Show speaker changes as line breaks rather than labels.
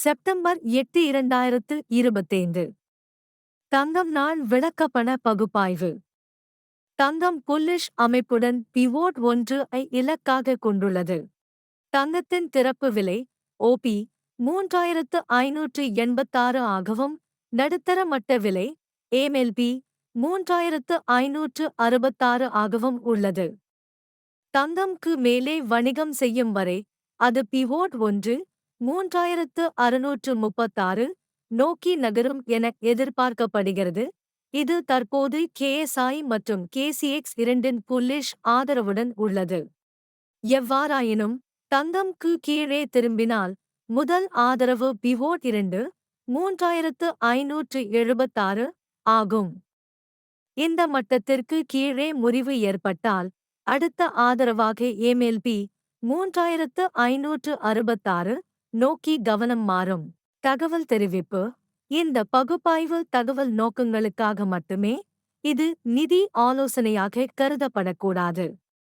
September எட்டு இரண்டாயிரத்து இருபத்தைந்து. தங்கம் நாள் விளக்கப்பண பகுப்பாய்வு. தங்கம் புல்லிஷ் அமைப்புடன் பிவோட் ஒன்று ஐ இலக்காக கொண்டுள்ளது. தங்கத்தின் திறப்பு விலை ஓபி மூன்றாயிரத்து ஐநூற்று எண்பத்தாறு ஆகவும் நடுத்தர மட்ட விலை ஏமெல்பி மூன்றாயிரத்து ஐநூற்று அறுபத்தாறு ஆகவும் உள்ளது. தங்கம்க்கு மேலே வணிகம் செய்யும் வரை அது பிவோட் ஒன்று மூன்றாயிரத்து அறுநூற்று முப்பத்தாறு நோக்கி நகரும் என எதிர்பார்க்கப்படுகிறது. இது தற்போது கேஎஸ்ஐ மற்றும் கேசிஎக்ஸ் இரண்டின் புல்லிஷ் ஆதரவுடன் உள்ளது. எவ்வாறாயினும் தங்கம்க்கு கீழே திரும்பினால் முதல் ஆதரவு பிவோட் இரண்டு மூன்றாயிரத்து ஐநூற்று எழுபத்தாறு ஆகும். இந்த மட்டத்திற்கு கீழே முறிவு ஏற்பட்டால் அடுத்த ஆதரவாக ஏமெல்பி மூன்றாயிரத்து ஐநூற்று அறுபத்தாறு நோக்கி கவனம் மாறும். தகவல் தெரிவிப்பு. இந்த பகுப்பாய்வு தகவல் நோக்கங்களுக்காக மட்டுமே இது நிதி ஆலோசனையாக கருதப்படக்கூடாது.